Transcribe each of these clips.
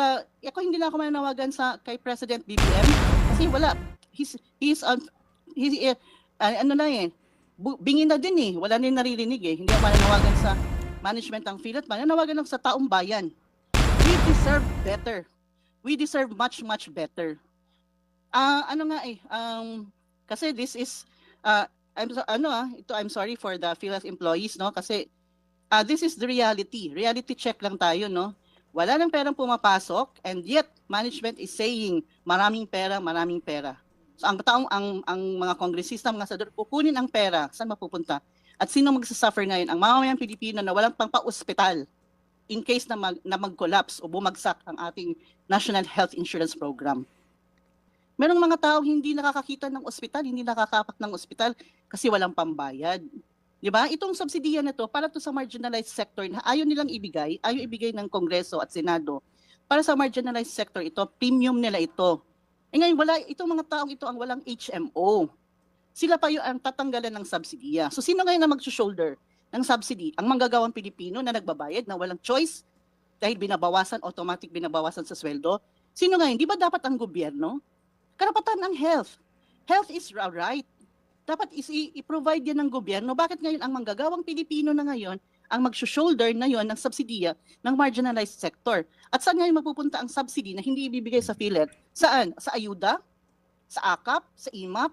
the, ako hindi na ako mananawagan sa kay President BBM kasi wala. He's, he's, on, he's, eh, ah, ano na eh, bingin na din eh. Wala na naririnig eh. Hindi ako mananawagan sa management ng PhilHealth, mananawagan lang sa taong bayan. We deserve better. We deserve much, much better. Ah, ano nga eh, um, kasi this is, uh, I'm, so- ano ah, ito, I'm sorry for the PhilHealth employees, no? Kasi ah, this is the reality. Reality check lang tayo, no? Wala nang perang pumapasok and yet management is saying maraming pera, maraming pera. So ang taong ang ang mga kongresista, mga senador kukunin ang pera, saan mapupunta? At sino magsasuffer ngayon? Ang mamamayang Pilipino na walang pang pa-ospital in case na, mag, na mag-collapse o bumagsak ang ating National Health Insurance Program. Merong mga taong hindi nakakakita ng ospital, hindi nakakapak ng ospital kasi walang pambayad. 'Di ba? Itong subsidiya na to para to sa marginalized sector na ayaw nilang ibigay, ayaw ibigay ng Kongreso at Senado. Para sa marginalized sector ito, premium nila ito. Eh ngayon wala itong mga taong ito ang walang HMO. Sila pa yung ang tatanggalan ng subsidiya. So sino ngayon na mag-shoulder ng subsidy? Ang manggagawang Pilipino na nagbabayad na walang choice dahil binabawasan, automatic binabawasan sa sweldo. Sino ngayon? Di ba dapat ang gobyerno? Karapatan ng health. Health is a right dapat is i-provide yan ng gobyerno. Bakit ngayon ang manggagawang Pilipino na ngayon ang mag-shoulder na yon ng subsidiya ng marginalized sector? At saan ngayon mapupunta ang subsidy na hindi ibibigay sa PhilHealth? Saan? Sa ayuda? Sa AKAP? Sa IMAP?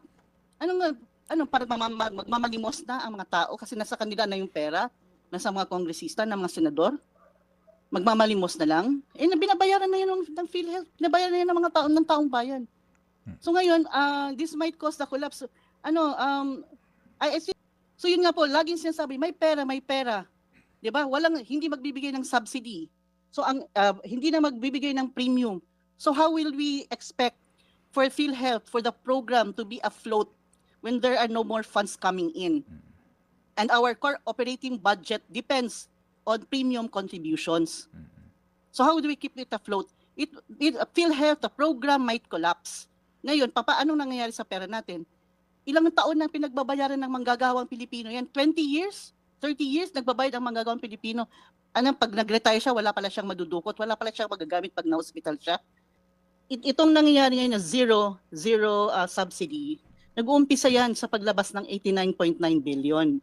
Ano nga, ano, para magmamalimos na ang mga tao kasi nasa kanila na yung pera, nasa mga kongresista, ng mga senador? Magmamalimos na lang? Eh, binabayaran na yun ng, ng PhilHealth. Binabayaran na yun ng mga tao, ng taong bayan. So ngayon, ah, this might cause the collapse ano, um, I, I think, so yun nga po, laging sinasabi, may pera, may pera. 'Di ba? Walang, hindi magbibigay ng subsidy. So, ang, uh, hindi na magbibigay ng premium. So, how will we expect for PhilHealth, for the program to be afloat when there are no more funds coming in? And our core operating budget depends on premium contributions. So, how do we keep it afloat? It, it, PhilHealth, the program might collapse. Ngayon, papaano nangyayari sa pera natin? Ilang taon nang pinagbabayaran ng manggagawang Pilipino yan? 20 years? 30 years nagbabayad ang manggagawang Pilipino. Anong pag nag-retire siya, wala pala siyang madudukot, wala pala siyang magagamit pag na-hospital siya. It, itong nangyayari ngayon na zero, zero uh, subsidy, nag-uumpisa yan sa paglabas ng 89.9 billion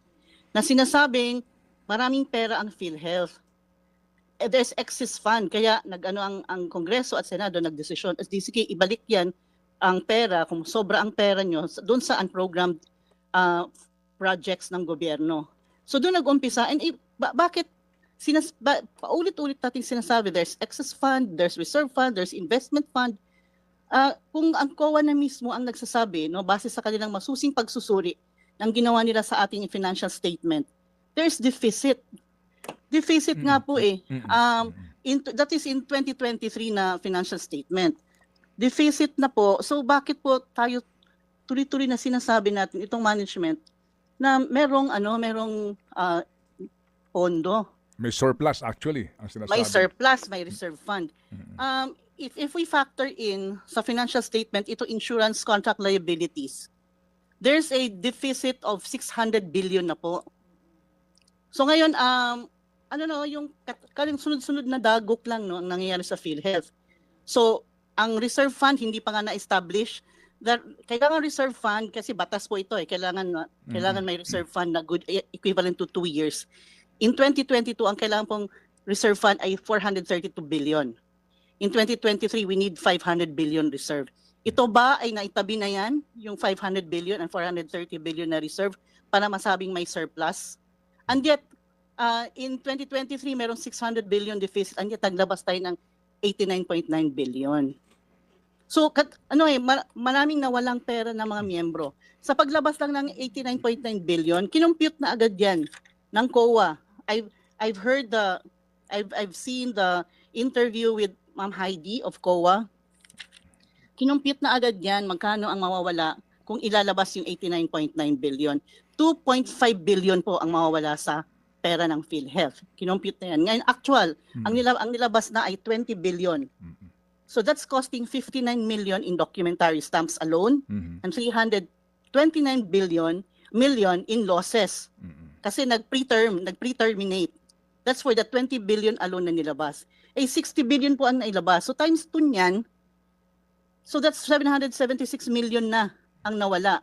na sinasabing maraming pera ang PhilHealth. Eh, there's excess fund, kaya nag-ano ang, ang Kongreso at Senado nagdesisyon, as sige, ibalik yan ang pera, kung sobra ang pera nyo, doon sa unprogrammed uh, projects ng gobyerno. So doon nag-umpisa, and i- ba- bakit sinas ba, paulit-ulit natin sinasabi, there's excess fund, there's reserve fund, there's investment fund. Ah, kung ang COA na mismo ang nagsasabi, no, base sa kanilang masusing pagsusuri ng ginawa nila sa ating financial statement, there's deficit. Deficit nga po eh. Um, in, that is in 2023 na financial statement. Deficit na po. So bakit po tayo tuloy-tuloy na sinasabi natin itong management na merong ano, merong ah, pondo, May surplus actually ang sinasabi. may surplus, may reserve fund. Mm. Um, if if we factor in sa financial statement ito insurance contract liabilities, there's a deficit of 600 billion na po. So ngayon um ano no yung kaling sunod-sunod na dagok lang no ang nangyayari sa PhilHealth. So ang reserve fund hindi pa nga na-establish. Kailangan reserve fund kasi batas po ito eh. Kailangan na- kailangan may reserve fund na good e- equivalent to two years. In 2022 ang kailangan pong reserve fund ay 432 billion. In 2023 we need 500 billion reserve. Ito ba ay naitabi na yan, yung 500 billion and 430 billion na reserve para masabing may surplus? And yet, uh, in 2023, merong 600 billion deficit and yet naglabas tayo ng 89.9 billion. So, kat, ano eh, ma- maraming nawalang pera ng mga miyembro. Sa paglabas lang ng 89.9 billion, kinumpute na agad yan ng COA. I've, I've heard the, I've, I've seen the interview with Ma'am Heidi of COA. Kinumpute na agad yan magkano ang mawawala kung ilalabas yung 89.9 billion. 2.5 billion po ang mawawala sa pera ng PhilHealth. Kinumpute na yan. Ngayon, actual, ang, nilab- ang nilabas na ay 20 billion. Mm. So that's costing 59 million in documentary stamps alone Mhm. and 329 billion million in losses Mhm. kasi nag-preterm, nag-preterminate. That's for the 20 billion alone na nilabas. eh 60 billion po ang nailabas. So times 2 niyan, so that's 776 million na ang nawala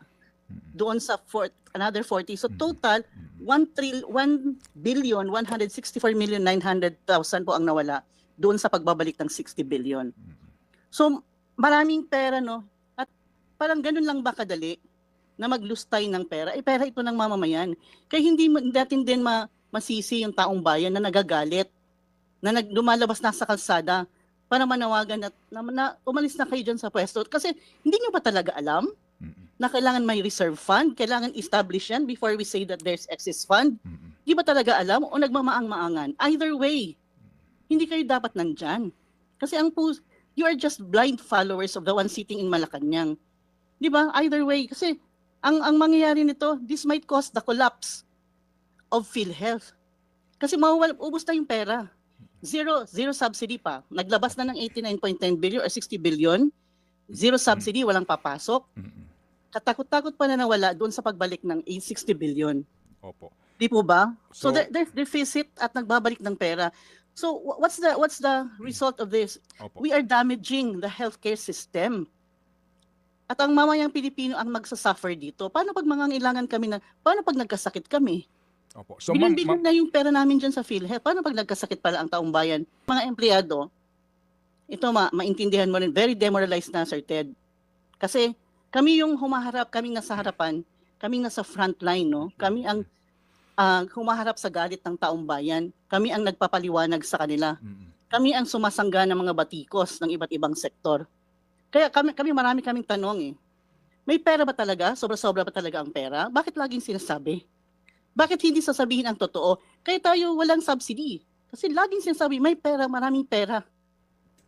doon sa four, another 40. So total, 1 tril 1 billion 164 million 900,000 po ang nawala doon sa pagbabalik ng 60 billion. So maraming pera no at parang ganun lang ba kadali na maglustay ng pera? Eh pera ito ng mamamayan. Kaya hindi natin din ma, masisi yung taong bayan na nagagalit na nag, lumalabas na sa kalsada para manawagan at na, na umalis na kayo dyan sa pwesto. Kasi hindi nyo ba talaga alam na kailangan may reserve fund, kailangan establish yan before we say that there's excess fund. Di ba talaga alam o nagmamaang-maangan? Either way, hindi kayo dapat nandyan. Kasi ang pus, you are just blind followers of the one sitting in Malacanang. Di ba? Either way. Kasi ang, ang mangyayari nito, this might cause the collapse of PhilHealth. Kasi mawawala, ubos na yung pera. Zero, zero subsidy pa. Naglabas na ng 89.9 billion or 60 billion. Zero subsidy, walang papasok katakot-takot pa na nawala doon sa pagbalik ng 860 billion. Opo. Di po ba? So, So- there's deficit at nagbabalik ng pera. So wh- what's the what's the result of this? Opo. We are damaging the healthcare system. At ang mamayang Pilipino ang magsasuffer dito. Paano pag mangangailangan kami na, paano pag nagkasakit kami? Opo. So, ma'am, na yung pera namin dyan sa PhilHealth. Paano pag nagkasakit pala ang taong bayan? Mga empleyado, ito ma maintindihan mo rin, very demoralized na Sir Ted. Kasi kami yung humaharap, kaming nasa harapan, kaming nasa front line, no? Kami ang ah, humaharap sa galit ng taong bayan. Kami ang nagpapaliwanag sa kanila. Kami ang sumasangga ng mga batikos ng iba't ibang sektor. Kaya kami, kami marami kaming tanong eh. May pera ba talaga? Sobra-sobra ba talaga ang pera? Bakit laging sinasabi? Bakit hindi sasabihin ang totoo? Kaya tayo walang subsidy. Kasi laging sinasabi, may pera, maraming pera.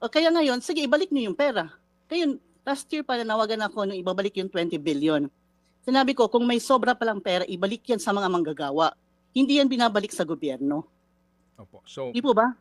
O kaya ngayon, sige, ibalik niyo yung pera. Kaya last year pa nawagan ako nung ibabalik yung 20 billion. Sinabi ko, kung may sobra palang pera, ibalik yan sa mga manggagawa. Hindi yan binabalik sa gobyerno. Opo. So, Di po ba?